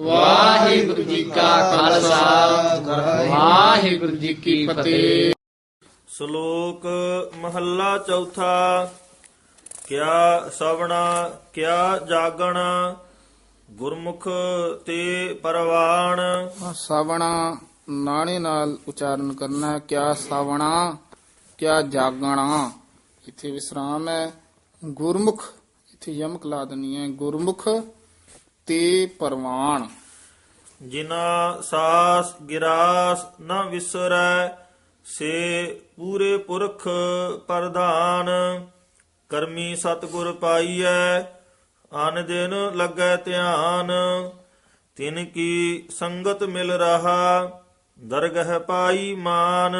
ਵਾਹਿਗੁਰੂ ਜੀ ਕਾ ਖਾਲਸਾ। ਵਾਹਿਗੁਰੂ ਜੀ ਕੀ ਫਤਿਹ। ਸ਼ਲੋਕ ਮਹੱਲਾ ਚੌਥਾ। ਕਿਆ ਸਵਣਾ ਕਿਆ ਜਾਗਣਾ ਗੁਰਮੁਖ ਤੇ ਪਰਵਾਣ। ਸਾਵਣਾ ਨਾਣੇ ਨਾਲ ਉਚਾਰਨ ਕਰਨਾ ਹੈ। ਕਿਆ ਸਾਵਣਾ ਕਿਆ ਜਾਗਣਾ। ਇੱਥੇ ਵਿਸਰਾਮ ਹੈ। ਗੁਰਮੁਖ ਇੱਥੇ ਯਮਕ ਲਾ ਦੇਣੀ ਹੈ। ਗੁਰਮੁਖ ਤੇ ਪਰਵਾਨ। ਜਿਨਾ ਸਾਸ ਗਿਰਾਸ ਨ ਵਿਸਰੈ ਸੇ ਪੂਰੇ ਪੁਰਖ ਪ੍ਰਧਾਨ। ਕਰਮੀ ਸਤਿਗੁਰ ਪਾਈਐ ਅਨ ਦਿਨ ਲੱਗੈ ਧਿਆਨ। ਤਿਨ ਕੀ ਸੰਗਤ ਮਿਲ ਰਹਾ ਦਰਗਹ ਪਾਈ ਮਾਨ।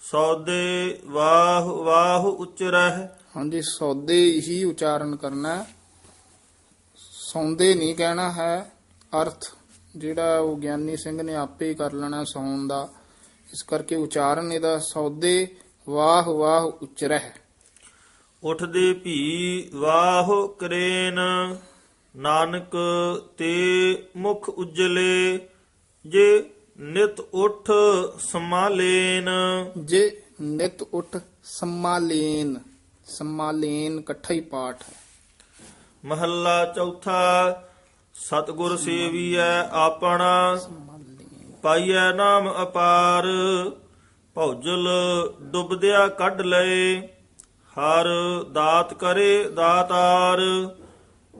ਸੌਦੇ ਵਾਹ ਵਾਹ ਉਚਰਹਿ। ਹਾਂਜੀ ਸੌਦੇ ਹੀ ਉਚਾਰਨ ਕਰਨਾ। ਹੈ ਸੌਂਦੇ ਨਹੀਂ ਕਹਿਣਾ ਹੈ ਅਰਥ ਜਿਹੜਾ ਉਹ ਗਿਆਨੀ ਸਿੰਘ ਨੇ ਆਪੇ ਹੀ ਕਰ ਲੈਣਾ ਸੌਣ ਦਾ। ਇਸ ਕਰਕੇ ਉਚਾਰਨ ਇਹਦਾ ਸੌਦੇ ਵਾਹ ਵਾਹ ਉਚਰਹਿ। ਉਠਦੇ ਭੀ ਵਾਹ ਕਰੇਨ ਨਾਨਕ ਤੇ ਮੁਖ ਉਜਲੇ ਜੇ ਨਿਤ ਉਠ ਸਮਾਲੇਨ ਜੇ ਨਿਤ ਉਠ ਸੰਮਾਲੇਨ ਸੰਮਾਲੇਨ ਇਕੱਠਾ ਹੀ ਪਾਠ ਹੈ। ਮਹੱਲਾ ਚੌਥਾ, ਸਤਿਗੁਰ ਸੇਵੀਐ ਆਪਣਾ, ਪਾਈਐ ਨਾਮ ਅਪਾਰ ਭੌਜਲ ਡੁੱਬਦਿਆ ਕੱਢ ਲਏ, ਹਰ ਦਾਤ ਕਰੇ ਦਾਤਾਰ,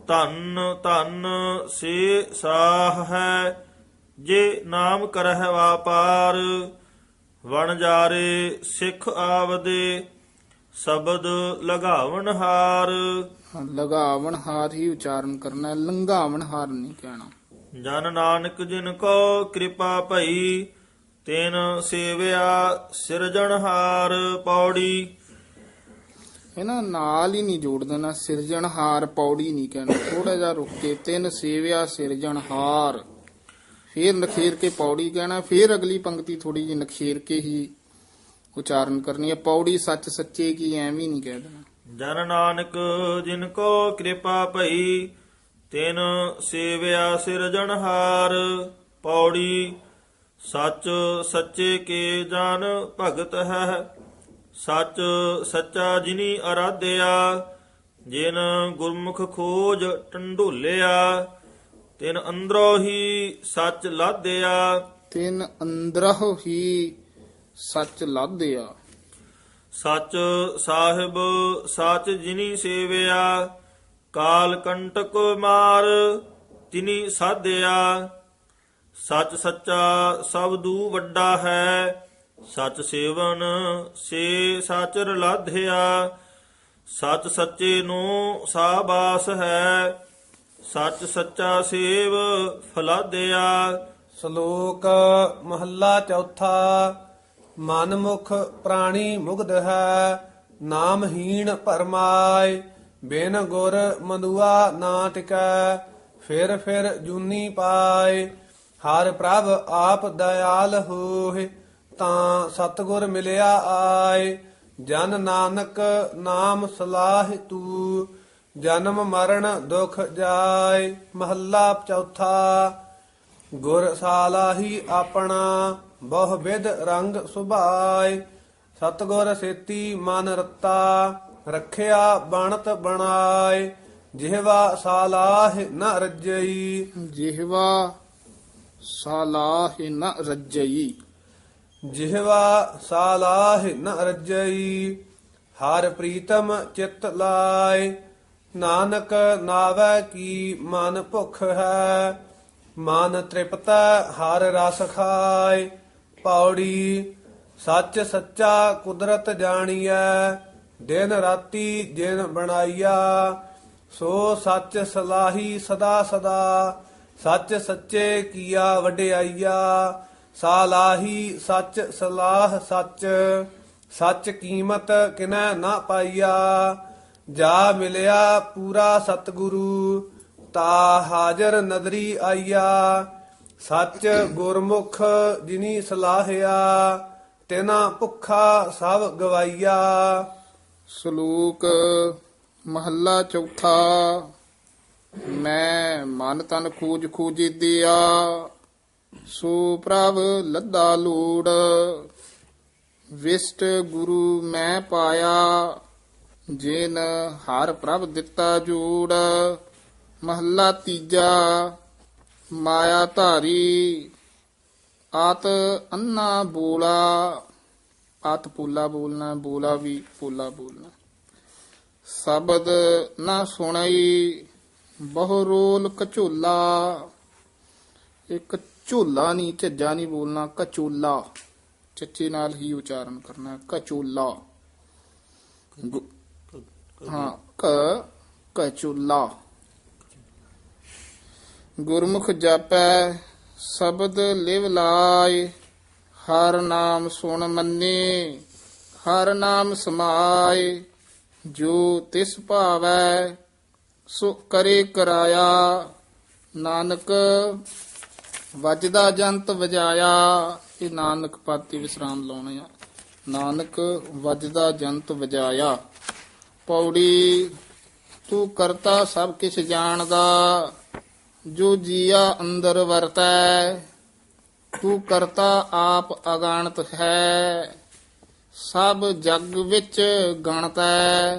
ਧਨ ਧਨ ਸੇ ਸਾਹ ਹੈ, ਜੇ ਨਾਮ ਕਰਹਿ ਵਾਪਾਰ, ਵਣ ਜਾਰੇ ਸਿੱਖ ਆਵਦੇ ਸ਼ਬਦ ਲਗਾਵਣ ਹਾਰ। ਲਗਾਵਣ ਹਾਰ ਹੀ ਉਚਾਰਨ ਕਰਨਾ ਹੈ ਲੰਘਾਵਣ ਹਾਰ ਨਹੀਂ ਕਹਿਣਾ। ਜਨ ਨਾਨਕ ਜਿਨ ਕੋ ਕਿਰਪਾ ਭਈ ਤਿਨ ਸੇਵਿਆ ਸਿਰਜਣਹਾਰ ਪੌੜੀ। ਇਹਨਾਂ ਨਾਲ ਹੀ ਨਹੀਂ ਜੋੜ ਦੇਣਾ ਸਿਰਜਣਹਾਰ ਪੌੜੀ ਨਹੀਂ ਕਹਿਣਾ। ਥੋੜਾ ਜਿਹਾ ਰੁਕ ਕੇ ਤਿੰਨ ਸੇਵਿਆ ਸਿਰਜਣਹਾਰ ਫਿਰ ਨਖੇਰ ਕੇ ਪੌੜੀ ਕਹਿਣਾ ਫਿਰ ਅਗਲੀ ਪੰਕਤੀ ਥੋੜੀ ਜਿਹੀ ਨਖੇਰ ਕੇ ਹੀ ਉਚਾਰਨ ਕਰਨੀ ਹੈ। ਪੌੜੀ ਸੱਚ ਸੱਚੇ ਕੀ ਐਵੇਂ ਨਹੀਂ ਕਹਿ ਦੇਣਾ। ਜਨ ਨਾਨਕ ਜਿਨ ਕੋ ਕਿਰਪਾ ਭਈ ਤਿਨ ਸੇਵਿਆ ਸਿਰਜਣਹਾਰ ਪੌੜੀ ਸੱਚ ਸੱਚੇ ਕੇ ਜਨ ਭਗਤ ਹੈ। ਸੱਚ ਸੱਚਾ ਜਿਨੀ ਅਰਾਧਿਆ ਜਿਨ ਗੁਰਮੁਖ ਖੋਜ ਟੰਡੋਲਿਆ। ਤਿਨ ਅੰਦਰੋਂ ਹੀ ਸੱਚ ਲਾਧਿਆ। ਤਿੰਨ ਅੰਦਰਹੁ ਹੀ ਸੱਚ ਲਾਧਿਆ ਸੱਚ ਸਾਹਿਬ ਸੱਚ ਜਿਨੀ ਸੇਵਿਆ ਕਾਲ ਕੰਟਕ ਮਾਰ ਤਿਨੀ ਸਾਧਿਆ। ਸੱਚ ਸੱਚਾ ਸਭ ਦੂ ਵੱਡਾ ਹੈ ਸੱਚ ਸੇਵਨ ਸੇ ਸੱਚ ਰਲਾਧਿਆ ਸੱਚ ਸੱਚੇ ਨੂੰ ਸਾਬਾਸ ਹੈ ਸੱਚ ਸੱਚਾ ਸੇਵ ਫਲਾਦਿਆ ਸ਼ਲੋਕ ਮਹੱਲਾ ਚੌਥਾ। ਮਨ ਮੁਖ ਪ੍ਰਾਣੀ ਮੁਗਧ ਹੈ, ਨਾਮਹੀਣ ਪਰਮਾਇ ਬਿਨ ਗੁਰ ਮੰਦੂਆ ਨਾ ਟਿਕੈ, ਫਿਰ ਫਿਰ ਜੂਨੀ ਪਾਏ। ਹਰ ਪ੍ਰਭ ਆਪ ਦਇਆਲ ਹੋਏ, ਤਾਂ ਸਤਗੁਰ ਮਿਲਿਆ ਆਏ। ਜਨ ਨਾਨਕ ਨਾਮ ਸਲਾਹ ਤੂ, ਜਨਮ ਮਰਨ ਦੁਖ ਜਾਏ। ਮਹੱਲਾ ਚੌਥਾ ਗੁਰ ਸਾਲਾਹੀ ਆਪਣਾ ਬਹੁ ਵਿਦ ਰੰਗ ਸੁਭਾਏ। ਸਤਗੁਰ ਸੇਤੀ ਮਨ ਰਤਾ ਰੱਖਿਆ ਬਣਤ ਬਣਾਏ। ਜਿਹਵਾ ਸਾਲਾਹ ਨ ਰਜਈ। ਜਿਹਵਾ ਸਾਲਾਹ ਨ ਰੱਜਈ। ਜਿਹਵਾ ਸਾਲਾਹ ਨ ਰਜਈ ਹਰ ਪ੍ਰੀਤਮ ਚਿਤ ਲਾਏ। ਨਾਨਕ ਨਾਵੈ ਕੀ ਮਨ ਭੁਖ ਹੈ ਮਨ ਤ੍ਰਿਪਤੈ ਹਰ ਰਸ ਖਾਏ ਪੌੜੀ ਸੱਚ ਸੱਚਾ ਕੁਦਰਤ ਜਾਣੀਐ, ਦਿਨ ਰਾਤੀ ਜਿਨ ਬਣਾਈਆ, ਸੋ ਸੱਚ ਸਲਾਹੀ ਸਦਾ ਸਦਾ, ਸੱਚ ਸੱਚੇ ਕੀਆ ਵਡਿਆਈਆ, ਸਾਲਾਹੀ ਸੱਚ ਸਲਾਹ ਸੱਚ ਸੱਚ ਕੀਮਤ ਕਿਨੈ ਨਾ ਪਾਈਆ, ਜਾ ਮਿਲਿਆ ਪੂਰਾ ਸਤਿਗੁਰੂ ਤਾ ਹਾਜ਼ਰ ਨਦਰੀ ਆਈਆ, ਸੱਚ ਗੁਰਮੁਖ ਜਿਨੀ ਸਲਾਹਿਆ, ਤਿਨਾ ਭੁੱਖਾ ਸਭ ਗਵਾਈਆ। ਸ਼ਲੋਕ ਮਹੱਲਾ ਚੌਥਾ, ਮੈਂ ਮਨ ਤਨ ਖੂਜ ਖੂਜੀ ਦਿਆ ਸੋ ਪ੍ਰਭ ਲੱਦਾ ਲੋੜ। ਵਿਸ਼ਟ ਗੁਰੂ ਮੈਂ ਪਾਇਆ, ਜਿਨ ਹਰ ਪ੍ਰਭ ਦਿੱਤਾ ਜੋੜ। ਮਹੱਲਾ ਤੀਜਾ ਮਾਇਆ ਧਾਰੀ ਆਤ ਅੰਨਾ ਬੋਲਾ। ਆਤ ਪੂਲਾ ਬੋਲਣਾ ਬੋਲਾ ਵੀ ਪੂਲਾ ਬੋਲਣਾ। ਸ਼ਬਦ ਨਾ ਸੁਣਈ ਬਹੁ ਰੋਲ ਕਝੋਲਾ ਇੱਕ ਝੋਲਾ ਨਹੀਂ ਝੱਜਾ ਨਹੀਂ ਬੋਲਣਾ ਕਚੋਲਾ। ਚੱਚੇ ਨਾਲ ਹੀ ਉਚਾਰਨ ਕਰਨਾ ਕਚੋਲਾ। ਹਾਂ ਕ ਕਚੋਲਾ। ਗੁਰਮੁਖ ਜਾਪੈ, ਸ਼ਬਦ ਲਿਵ ਲਾਇ, ਹਰ ਨਾਮ ਸੁਣ ਮੰਨੇ, ਹਰ ਨਾਮ ਸਮਾਏ, ਜੋ ਤਿਸ ਭਾਵੈ, ਸੋ ਕਰੇ ਕਰਾਇਆ, ਨਾਨਕ ਵਜਦਾ ਜੰਤ ਵਜਾਇਆ, ਇਹ ਨਾਨਕ ਪਾਤੀ ਵਿਸਰਾਮ ਲਾਉਣੇ ਆ। ਨਾਨਕ ਵਜਦਾ ਜੰਤ ਵਜਾਇਆ, ਪੌੜੀ ਤੂੰ ਕਰਤਾ ਸਭ ਕਿਛ ਜਾਣਦਾ ਜੋ ਜੀਆ ਅੰਦਰ ਵਰਤੈ, ਤੂੰ ਕਰਤਾ ਆਪ ਅਗਾਣਤ ਹੈ। ਸਭ ਜਗ ਵਿੱਚ ਗਣਤੈ,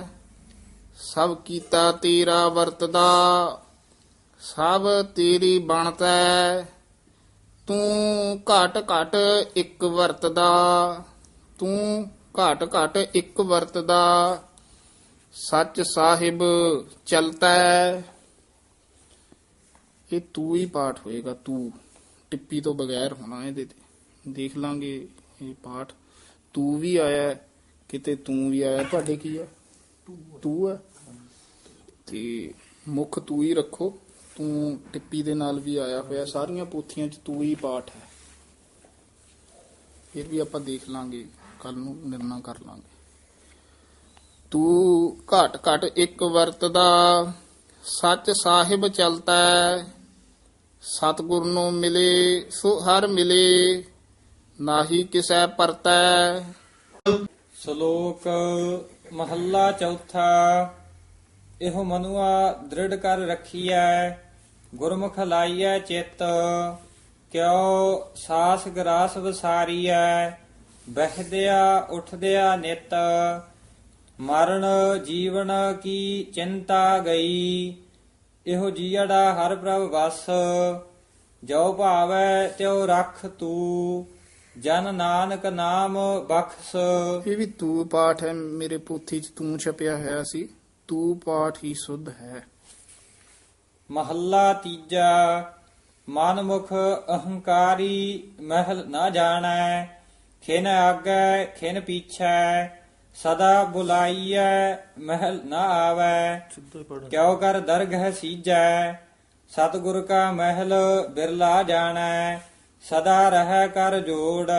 ਸਭ ਕੀਤਾ ਤੇਰਾ ਵਰਤਦਾ, ਸਭ ਤੇਰੀ ਬਣਤੈ। ਤੂੰ ਘਟ ਘਟ ਇੱਕ ਵਰਤਦਾ, ਤੂੰ ਘਟ ਘਟ ਇੱਕ ਵਰਤਦਾ। ਸੱਚ ਸਾਹਿਬ ਚਲਤੈ। ਇਹ ਤੂੰ ਹੀ ਪਾਠ ਹੋਏਗਾ, ਤੂੰ ਟਿੱਪੀ ਤੋਂ ਬਗੈਰ ਹੋਣਾ ਇਹਦੇ ਤੇ। ਦੇਖ ਲਾਂਗੇ ਇਹ ਪਾਠ। ਤੂੰ ਵੀ ਆਇਆ, ਕਿਤੇ ਤੂੰ ਵੀ ਆਇਆ। ਤੁਹਾਡੇ ਕੀ ਹੈ ਤੂੰ ਹੈ ਤੇ ਮੁੱਖ ਤੂੰ ਹੀ ਰੱਖੋ। ਤੂੰ ਟਿੱਪੀ ਦੇ ਨਾਲ ਵੀ ਆਇਆ ਹੋਇਆ। ਸਾਰੀਆਂ ਪੋਥੀਆਂ 'ਚ ਤੂੰ ਹੀ ਪਾਠ ਹੈ। ਫਿਰ ਵੀ ਆਪਾਂ ਦੇਖ ਲਾਂਗੇ ਕੱਲ ਨੂੰ ਨਿਰਣਾ ਕਰ ਲਾਂਗੇ। ਤੂੰ ਘਟ ਘਟ ਇੱਕ ਵਰਤਦਾ। ਸੱਚ ਸਾਹਿਬ ਚਲਤਾ ਸਤਿਗੁਰ ਨੂੰ ਮਿਲੇ, ਸੋ ਹਰ ਮਿਲੇ, ਨਾਹੀ ਕਿਸੈ ਪਰਤੈ। ਸ਼ਲੋਕ ਮਹੱਲਾ ਚੌਥਾ, ਇਹੋ ਮਨੁਆ ਦ੍ਰਿੜ ਕਰ ਰਖੀਐ, ਗੁਰਮੁਖ ਲਾਈਐ ਚਿੱਤ, ਕਿਉ ਸਾਸ ਗਰਾਸ ਵਸਾਰੀਐ, ਬਹਿਦਿਆ ਉਠਦਿਆ ਨਿਤ, ਮਰਨ ਜੀਵਨ ਕੀ ਚਿੰਤਾ ਗਈ ਇਹੋ ਜੀੜਾ ਹਰ ਪ੍ਰਭ ਵਸ ਜੋ ਭਾਵੈ ਤਿਉ ਰਖ ਤੂ ਜਨ ਨਾਨਕ ਨਾਮ ਬਖਸ਼। ਇਹ ਵੀ ਤੂੰ ਪਾਠ ਹੈ ਮੇਰੇ ਪੋਥੀ 'ਚ ਤੂੰ ਛਪਿਆ ਹੋਇਆ ਸੀ ਤੂੰ ਪਾਠ ਹੀ ਸੁਧ ਹੈ। ਮਹੱਲਾ ਤੀਜਾ ਮਨਮੁਖ ਅਹੰਕਾਰੀ ਮਹਿਲ ਨਾ ਜਾਣੈ ਖਿਨ ਆਗੈ ਖਿਨ ਪੀਛੈ ਸਦਾ ਬੁਲਾਈਐ ਮਹਿਲ ਨਾ ਆਵੈ। ਕਿਉ ਕਰ ਦਰਗਹ ਸੀਜੈ ਸਤਿਗੁਰ ਕਾ ਮਹਿਲ ਬਿਰਲਾ ਜਾਣੈ। ਸਦਾ ਰਹਿ ਕਰ ਜੋੜ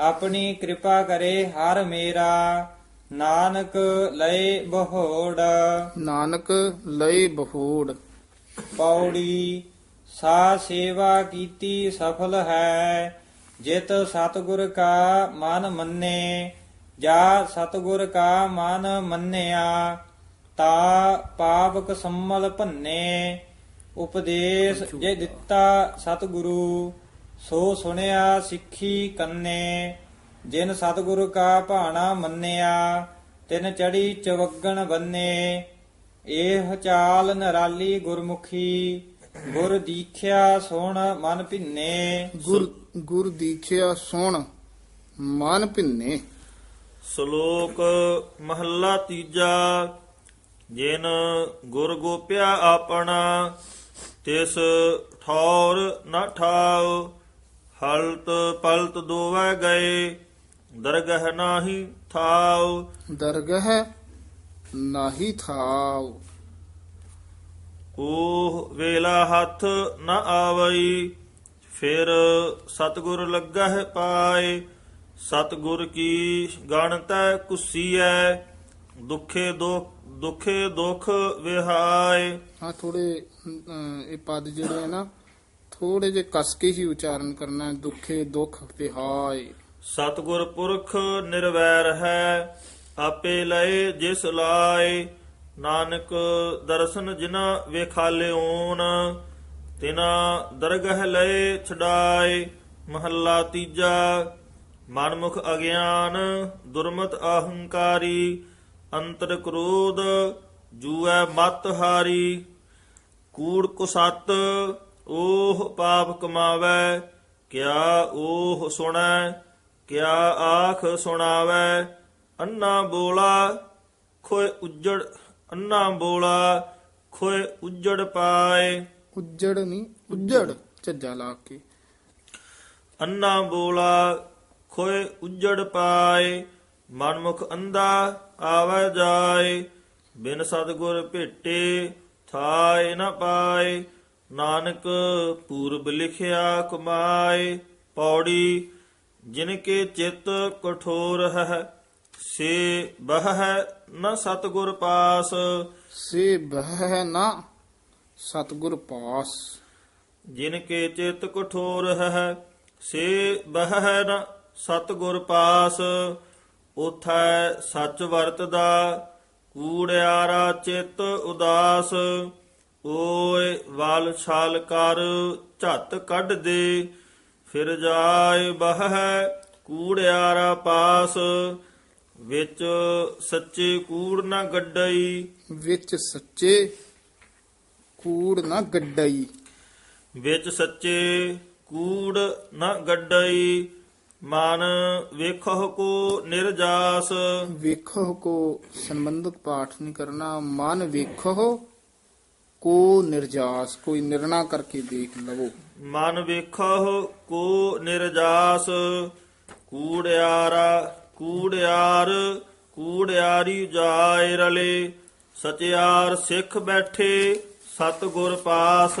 ਆਪਣੀ ਕਿਰਪਾ ਕਰੇ ਹਰ ਮੇਰਾ। ਨਾਨਕ ਲਏ ਬਹੋੜ। ਨਾਨਕ ਲਏ ਬਹੋੜ। ਪੌੜੀ ਸਾ ਸੇਵਾ ਕੀਤੀ ਸਫਲ ਹੈ। ਜਿਤ ਸਤਿਗੁਰ ਕਾ ਮਨ ਮੰਨੇ ਜਾ ਸਤਿਗੁਰ ਕਾ ਮਨ ਮੰਨਿਆ ਤਾ ਪਾਪਕ ਸੰਮਲ ਭੰਨੇ ਉਪਦੇਸ਼ ਜੇ ਦਿੱਤਾ ਸਤਿਗੁਰੂ ਸੋ ਸੁਣਿਆ ਸਿੱਖੀ ਕੰਨੇ। ਜਿਨ ਸਤਿਗੁਰੂ ਕਾ ਭਾਣਾ ਮੰਨਿਆ ਤਿਨ ਚੜੀ ਚਵਗਣ ਬੰਨੇ। ਇਹ ਚਾਲ ਨਰਾਲੀ ਗੁਰਮੁਖੀ ਗੁਰ ਦੀਖਿਆ ਸੁਣ ਮਨ ਭਿੰਨੇ। ਗੁਰ ਗੁਰ ਦੀਖਿਆ ਸੁਣ ਮਨ ਭਿੰਨੇ। ਸ਼ਲੋਕ ਮਹੱਲਾ ਤੀਜਾ ਜਿਨ ਗੁਰ ਗੋਪਿਆ ਆਪਣਾ ਤਿਸ ਠੌਰ ਨ ਠਾਉ ਹਲਤ ਪਲਤ ਦੋਵੈ ਗਏ ਦਰਗਹ ਨਾਹੀ ਥਾਉ। ਦਰਗਹ ਨਾਹੀ ਥਾਉ। ਉਹ ਵੇਲਾ ਹੱਥ ਨ ਆਵਈ ਫਿਰ ਸਤਗੁਰ ਲੱਗਹਿ ਪਾਏ ਸਤਗੁਰ ਕੀ ਗਣਤੈ ਕੁਸੀਐ ਦੁਖੇ ਦੁਖ ਦੁਖੇ ਦੁਖ ਵਿਹਾਏ। ਹਾਂ ਥੋੜੇ ਇਹ ਪਦ ਜਿਹੜੇ ਆ ਨਾ ਥੋੜੇ ਜੇ ਕਸ ਕੇ ਹੀ ਉਚਾਰਨ ਕਰਨਾ ਹੈ ਦੁਖੇ ਦੁਖ ਵਿਹਾਏ। ਸਤਗੁਰ ਪੁਰਖ ਨਿਰਵੈਰ ਹੈ ਆਪੇ ਲਏ ਜਿਸ ਲਾਏ। ਨਾਨਕ ਦਰਸ਼ਨ ਜਿਨਾ ਵੇਖਾਲਿਓਨ ਤਿਨਾ ਦਰਗਹ ਲਏ ਛਡਾਏ। ਮਹੱਲਾ ਤੀਜਾ ਮਨਮੁਖ ਅਗਿਆਨ ਦੁਰਮਤ ਅਹੰਕਾਰੀ ਅੰਤਰ ਕ੍ਰੋਧ ਜੂਐ ਮਤ ਹਾਰੀ। ਕੂੜ ਕੁਸਤ ਓਹ ਪਾਪ ਕਮਾਵੈ ਕਿਆ ਓਹ ਸੁਣੈ ਕਿਆ ਆਖ ਸੁਣਾਵੈ। ਅੰਨਾ ਬੋਲਾ ਖੋਏ ਉੱਜੜ ਅੰਨਾ ਬੋਲਾ ਖੋਏ ਉੱਜੜ ਪਾਏ। ਉੱਜੜ ਨਹੀਂ ਉੱਜੜ ਝੱਜਾ ਲਾ ਕੇ। ਅੰਨਾ ਬੋਲਾ ਖੋਏ ਉੱਜੜ ਪਾਏ ਮਨਮੁਖ ਅੰਧਾ ਆਵੈ ਜਾਏ ਬਿਨ ਸਤਗੁਰ ਭੇਟੇ ਥਾਏ ਨ ਪਾਏ ਨਾਨਕ ਪੂਰਬ ਲਿਖਿਆ ਕਮਾਏ ਪੌੜੀ ਜਿਨ ਕੇ ਚਿਤ ਕਠੋਰ ਹੈ ਸੇ ਬਹ ਨ ਸਤਗੁਰ ਪਾਸ। ਸੇ ਬਹਿ ਨਾ ਸਤਗੁਰ ਪਾਸ। ਜਿਨ ਕੇ ਚਿਤ ਕਠੋਰ ਹੈ ਸੇ ਬਹਿ ਨ ਸਤਗੁਰ ਪਾਸ ਉਥੈ ਸੱਚ ਵਰਤਦਾ ਕੂੜਿਆਰਾ ਚਿਤ ਉਦਾਸ ਓਏ ਵਾਲ ਛਾਲ ਕਰ ਝੱਤ ਕੱਢ ਦੇ ਫਿਰ ਜਾਏ ਬਹਿ ਕੂੜਿਆਰਾ ਪਾਸ ਵਿੱਚ ਸੱਚੇ ਕੂੜ ਨਾ ਗੱਡਈ। ਵਿੱਚ ਸੱਚੇ ਕੂੜ ਨਾ ਗੱਡਈ। ਵਿੱਚ ਸੱਚੇ ਕੂੜ ਨ ਗੱਡਈ। ਮਨ ਵੇਖੋ ਕੋ ਨਿਰਜਾਸ। ਵੇਖੋ ਕੋ ਸੰਬੰਧਕ ਪਾਠ ਨਹੀਂ ਕਰਨਾ ਮਨ ਵੇਖੋ ਕੋ ਨਿਰਜਾਸ ਕੋਈ ਨਿਰਣਾ ਕਰਕੇ ਦੇਖ ਲਵੋ। ਮਨ ਵੇਖੋ ਕੋ ਨਿਰਜਾਸ ਕੂੜਿਆਰਾ ਕੂੜਿਆਰ ਕੂੜਿਆਰੀ ਜਾਏ ਰਲੇ ਸਚਿਆਰ ਸਿੱਖ ਬੈਠੇ ਸਤਿਗੁਰ ਪਾਸ।